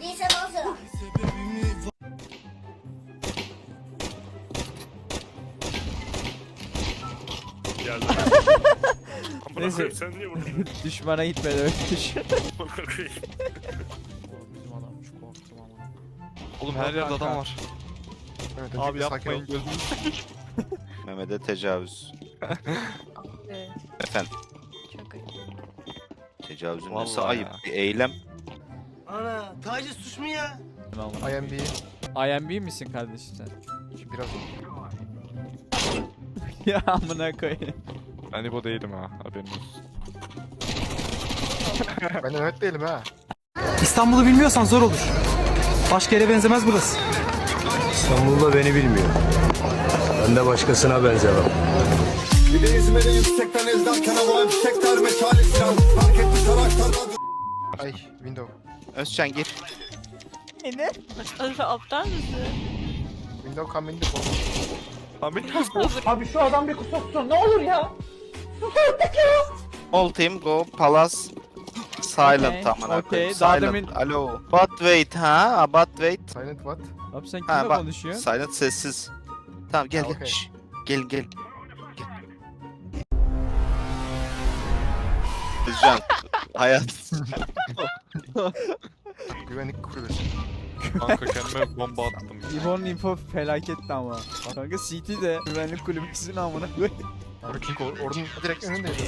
Neyse. Düşmana gitmeden öpüş. Şey. Oğlum her yerde adam var. Evet, Abi yapmayın gözünü. Mehmet'e tecavüz. Efendim Çok ayıp. tecavüzün nasıl Vallahi ya. ayıp bir eylem. Ana taciz suç mu ya? IMB IMB misin kardeşim sen? biraz ya amına koyayım. Ben İbo değilim ha haberin olsun. ben de Mehmet değilim ha. İstanbul'u bilmiyorsan zor olur. Başka yere benzemez burası. İstanbul'da beni bilmiyor. Ben de başkasına benzemem. Bir de İzmir'e yüksekten izlerken hava fişekler meşale silah Ay window. Özcan gir. Ne? Aptal mısın? Window come in the box. Abi Abi şu adam bir kusursun ne olur ya. All team go palace. Silent okay. koyayım. Daha Silent. demin- Alo. But wait ha? But wait. Silent what? Abi sen Ha kimle bak. konuşuyorsun? Silent sessiz. Tamam gel Ha, gel. okey. Şş, Gelin gelin. Gel. Özcan. Hayat. Güvenlik kulübesi. kanka kendime bomba attım. İbo'nun info felaketti ama. Kanka CT de güvenlik kulübesinin amına koyayım. Abi çünkü or- ordunun direkt önündeydi.